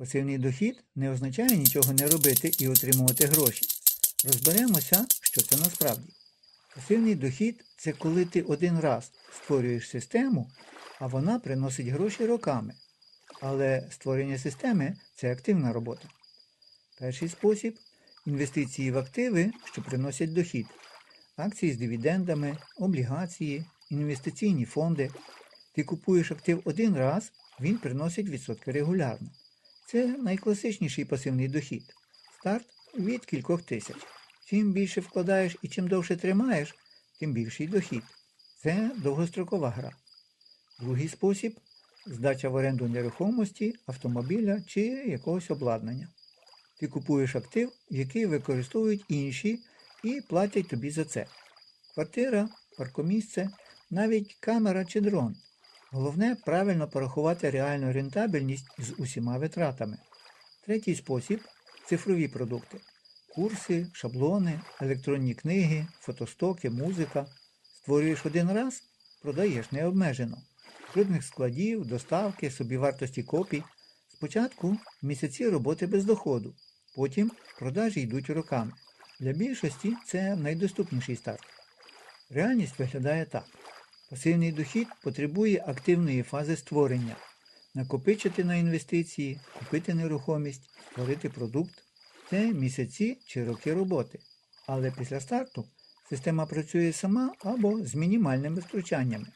Пасивний дохід не означає нічого не робити і отримувати гроші. Розберемося, що це насправді. Пасивний дохід це коли ти один раз створюєш систему, а вона приносить гроші роками. Але створення системи це активна робота. Перший спосіб інвестиції в активи, що приносять дохід, акції з дивідендами, облігації, інвестиційні фонди. Ти купуєш актив один раз, він приносить відсотки регулярно. Це найкласичніший пасивний дохід. Старт від кількох тисяч. Чим більше вкладаєш і чим довше тримаєш, тим більший дохід. Це довгострокова гра. Другий спосіб здача в оренду нерухомості, автомобіля чи якогось обладнання. Ти купуєш актив, який використовують інші і платять тобі за це. Квартира, паркомісце, навіть камера чи дрон. Головне правильно порахувати реальну рентабельність з усіма витратами. Третій спосіб цифрові продукти. Курси, шаблони, електронні книги, фотостоки, музика. Створюєш один раз, продаєш необмежено. Жодних складів, доставки, собівартості копій. Спочатку місяці роботи без доходу, потім продажі йдуть роками. Для більшості це найдоступніший старт. Реальність виглядає так. Пасивний дохід потребує активної фази створення, накопичити на інвестиції, купити нерухомість, створити продукт. Це місяці чи роки роботи. Але після старту система працює сама або з мінімальними втручаннями.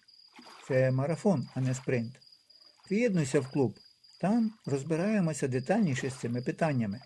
Це марафон, а не спринт. Приєднуйся в клуб. Там розбираємося детальніше з цими питаннями.